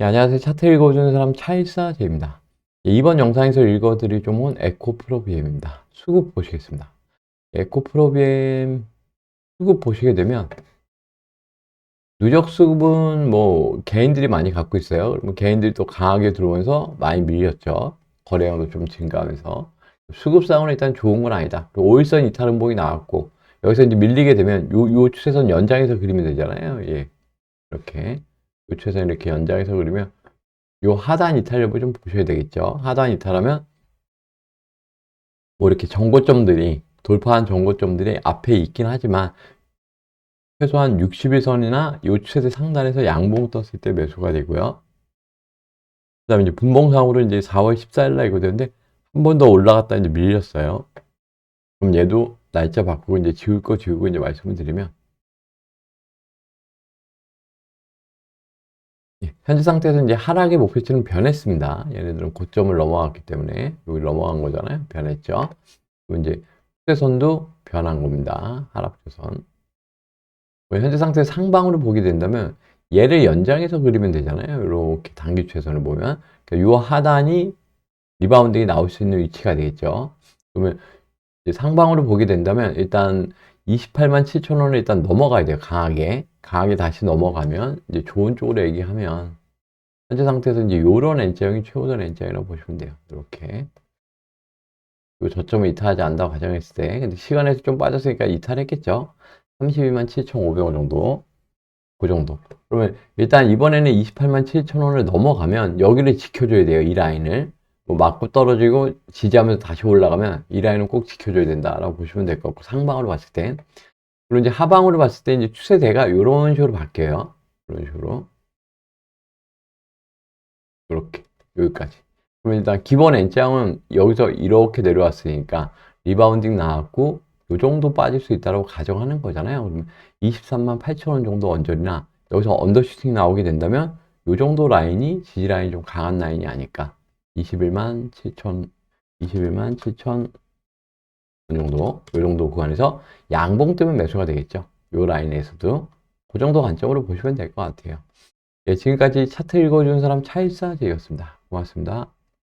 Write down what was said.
네, 안녕하세요. 차트 읽어주는 사람 차일사제입니다. 예, 이번 영상에서 읽어드릴 종목은 에코프로비엠입니다. 수급 보시겠습니다. 에코프로비엠 수급 보시게 되면 누적 수급은 뭐 개인들이 많이 갖고 있어요. 그러면 개인들이 또 강하게 들어오면서 많이 밀렸죠. 거래량도 좀 증가하면서 수급상으로 일단 좋은 건 아니다. 5일선 이탈 음봉이 나왔고 여기서 이제 밀리게 되면 요, 요 추세선 연장해서 그리면 되잖아요. 예. 이렇게 요 추세선 이렇게 연장해서 그리면 요 하단 이탈 여부 좀 보셔야 되겠죠. 하단 이탈하면 뭐 이렇게 정고점들이 돌파한 정고점들이 앞에 있긴 하지만 최소한 60일선이나 요 추세 상단에서 양봉 떴을 때 매수가 되고요. 그 다음에 이제 분봉상으로 이제 4월 14일 날 이거 되는데 한 번 더 올라갔다 이제 밀렸어요. 그럼 얘도 날짜 바꾸고 이제 지울 거 지우고 이제 말씀을 드리면 현재 상태에서 이제 하락의 목표치는 변했습니다. 얘네들은 고점을 넘어갔기 때문에 여기 넘어간 거잖아요. 변했죠. 그리고 이제 추세선도 변한 겁니다. 하락 추선. 현재 상태 상방으로 보게 된다면 얘를 연장해서 그리면 되잖아요. 이렇게 단기 추세선을 보면 그러니까 요 하단이 리바운딩이 나올 수 있는 위치가 되겠죠. 그러면 상방으로 보게 된다면 일단 28만 7천 원을 일단 넘어가야 돼요. 강하게. 강하게 다시 넘어가면 이제 좋은 쪽으로 얘기하면 현재 상태에서 이제 요런 N자형이 최고던 N자형이라고 보시면 돼요. 이렇게. 요 저점을 이탈하지 않는다고 가정했을 때 근데 시간에서 좀 빠졌으니까 이탈했겠죠. 32만 7,500원 정도. 그 정도. 그러면 일단 이번에는 28만 7천 원을 넘어가면 여기를 지켜줘야 돼요. 이 라인을. 뭐 맞고 떨어지고 지지하면서 다시 올라가면 이 라인은 꼭 지켜줘야 된다라고 보시면 될 것 같고 상방으로 봤을 때 그리고 이제 하방으로 봤을 때 이제 추세대가 이런 식으로 바뀌어요. 이런 식으로 이렇게 여기까지. 그러면 일단 기본 N장은 여기서 이렇게 내려왔으니까 리바운딩 나왔고 이 정도 빠질 수 있다고 가정하는 거잖아요. 그러면 23만 8천 원 정도 언저리나 여기서 언더슈팅 나오게 된다면 이 정도 라인이 지지 라인이 좀 강한 라인이 아닐까. 21만 7천 21만 7천 이 정도 이 정도 구간에서 양봉 뜨면 매수가 되겠죠. 이 라인에서도 그 정도 관점으로 보시면 될 것 같아요. 예, 지금까지 차트 읽어주는 사람 차일사제였습니다. 고맙습니다.